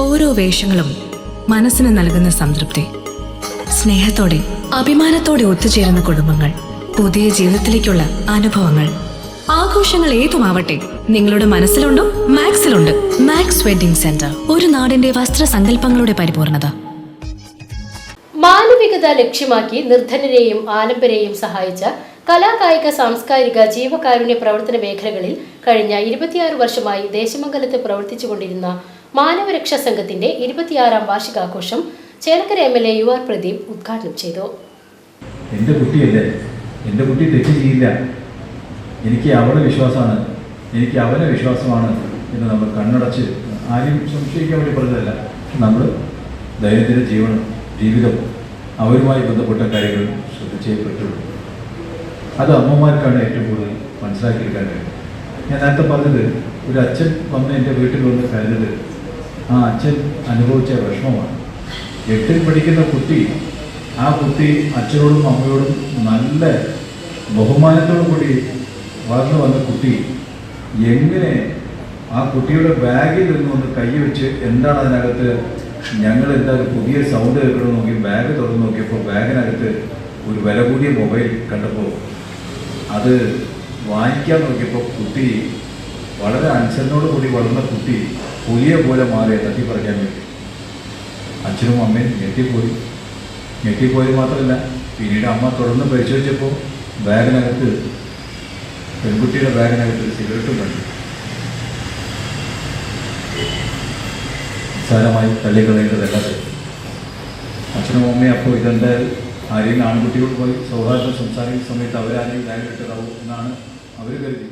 ഓരോ വേഷങ്ങളും മനസ്സിന് നൽകുന്ന സംതൃപ്തി. സ്നേഹത്തോടെ അഭിമാനത്തോടെ ഒത്തുചേരുന്ന കുടുംബങ്ങൾ പുതിയ ജീവിതത്തിലേക്കുള്ള അനുഭവങ്ങൾ. ആഘോഷങ്ങൾ ഏതുമാവട്ടെ നിങ്ങളുടെ മനസ്സിലുണ്ടോ മാക്സിലുണ്ട്. മാക്സ് വെഡിംഗ് സെന്റർ ഒരു നാടിന്റെ വസ്ത്രസങ്കല്പങ്ങളുടെ പരിപൂർണത. മാനവികത ലക്ഷ്യമാക്കി നിർധനരെയും ആലംബരെയും സഹായിച്ച കലാകായിക സാംസ്കാരിക ജീവകാരുണ്യ പ്രവർത്തന മേഖലകളിൽ കഴിഞ്ഞ ഇരുപത്തിയാറ് വർഷമായി ദേശമംഗലത്ത് പ്രവർത്തിച്ചുകൊണ്ടിരുന്ന മാനവരക്ഷാ സംഘത്തിന്റെ ഇരുപത്തിയാറാം വാർഷികാഘോഷം Chelakkara M L A U R Pradeep ഉദ്ഘാടനം ചെയ്തു. എന്റെ കുട്ടിയല്ലേ? എന്റെ കുട്ടി തെറ്റ് ചെയ്യില്ല. എനിക്ക് അവളെ വിശ്വാസമാണ്. എനിക്ക് അവനെ വിശ്വാസമാണ് എന്ന് നമ്മൾ കണ്ണടച്ച് ആരും സംശയിക്കാൻ വേണ്ടി പറഞ്ഞതല്ല. നമ്മൾ ദൈനംദിന ജീവനം ജീവിതം അവരുമായി ബന്ധപ്പെട്ട കാര്യങ്ങൾ ശ്രദ്ധിച്ചേ പറ്റുള്ളൂ. അത് അമ്മമാർക്കാണ് ഏറ്റവും കൂടുതൽ മനസ്സിലാക്കിയെടുക്കാൻ കഴിയും ഞാൻ നേരത്തെ പറഞ്ഞത് ഒരു അച്ഛൻ വന്ന് എന്റെ വീട്ടിൽ വന്ന് കരുതത് ആ അച്ഛൻ അനുഭവിച്ച വിഷമമാണ്. എട്ടിൽ പഠിക്കുന്ന കുട്ടി ആ കുട്ടി അച്ഛനോടും അമ്മയോടും നല്ല ബഹുമാനത്തോടു കൂടി വളർന്നു വന്ന കുട്ടി എങ്ങനെ ആ കുട്ടിയുടെ ബാഗിൽ നിന്നുകൊണ്ട് കൈ വെച്ച് എന്താണ് അതിനകത്ത് ഞങ്ങൾ എന്തായാലും പുതിയ സൗണ്ട് കേൾക്കണമെന്ന് നോക്കി ബാഗ് തുറന്നു നോക്കിയപ്പോൾ ബാഗിനകത്ത് ഒരു വില കൂടിയ മൊബൈൽ കണ്ടപ്പോൾ അത് വാങ്ങിക്കാൻ നോക്കിയപ്പോൾ കുട്ടി വളരെ അനുസരണോട് കൂടി വളർന്ന കുട്ടി പുലിയെ പോലെ മാറിയ തട്ടി പറിക്കാൻ വേണ്ടി. അച്ഛനും അമ്മയും ഞെട്ടിപ്പോയി. ഞെട്ടിപ്പോയി മാത്രമല്ല പിന്നീട് അമ്മ തുടർന്ന് പരിശോധിച്ചപ്പോൾ ബാഗിനകത്ത് പെൺകുട്ടിയുടെ ബാഗിനകത്ത് ഒരു സിഗരറ്റും കണ്ടു. നിസ്സാരമായി തള്ളിക്കളയേണ്ടതല്ല. അച്ഛനും അമ്മയും അപ്പോൾ ഇതെന്താ? ആരെയും ആൺകുട്ടിയോട് പോയി സൗഹാർദ്ദം സംസാരിക്കുന്ന സമയത്ത് അവരാരെയും ബാഗിലിട്ടതാവും എന്നാണ് അവർ കരുതി.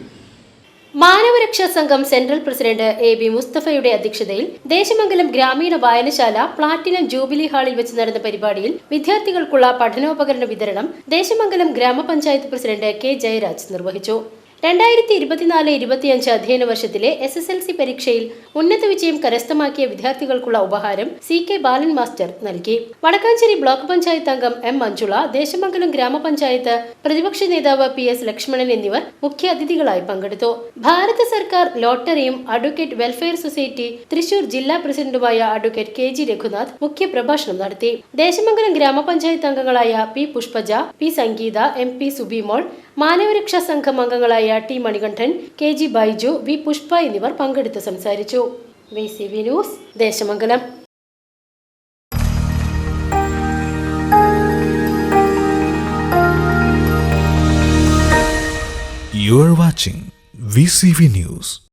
മാനവരക്ഷാ സംഘം സെൻട്രൽ പ്രസിഡന്റ് എ ബി മുസ്തഫയുടെ അധ്യക്ഷതയിൽ ദേശമംഗലം ഗ്രാമീണ വായനശാല പ്ലാറ്റിനം ജൂബിലി ഹാളിൽ വെച്ച് നടന്ന പരിപാടിയിൽ വിദ്യാർത്ഥികൾക്കുള്ള പഠനോപകരണ വിതരണം ദേശമംഗലം ഗ്രാമപഞ്ചായത്ത് പ്രസിഡന്റ് കെ ജയരാജ് നിർവഹിച്ചു രണ്ടായിരത്തി ഇരുപത്തിനാല് ഇരുപത്തിയഞ്ച് അധ്യയന വർഷത്തിലെ എസ് എസ് എൽ സി പരീക്ഷയിൽ ഉന്നത വിജയം കരസ്ഥമാക്കിയ വിദ്യാർത്ഥികൾക്കുള്ള ഉപഹാരം സി കെ ബാലൻ മാസ്റ്റർ നൽകി. വടക്കാഞ്ചേരി ബ്ലോക്ക് പഞ്ചായത്ത് അംഗം എം മഞ്ജുള ദേശമംഗലം ഗ്രാമപഞ്ചായത്ത് പ്രതിപക്ഷ നേതാവ് പി എസ് ലക്ഷ്മണൻ എന്നിവർ മുഖ്യ അതിഥികളായി പങ്കെടുത്തു. ഭാരത സർക്കാർ ലോട്ടറിയും അഡ്വക്കേറ്റ് വെൽഫെയർ സൊസൈറ്റി തൃശൂർ ജില്ലാ പ്രസിഡന്റുമായ അഡ്വക്കേറ്റ് കെ ജി രഘുനാഥ് മുഖ്യപ്രഭാഷണം നടത്തി. ദേശമംഗലം ഗ്രാമപഞ്ചായത്ത് അംഗങ്ങളായ P Pushpaja P Sangeetha M P Subimol മാനവരക്ഷാ സംഘം അംഗങ്ങളായ T Manikandan K G Baiju V Pushpa എന്നിവർ പങ്കെടുത്ത് സംസാരിച്ചു V C V news Desamangalam You watching VCV News.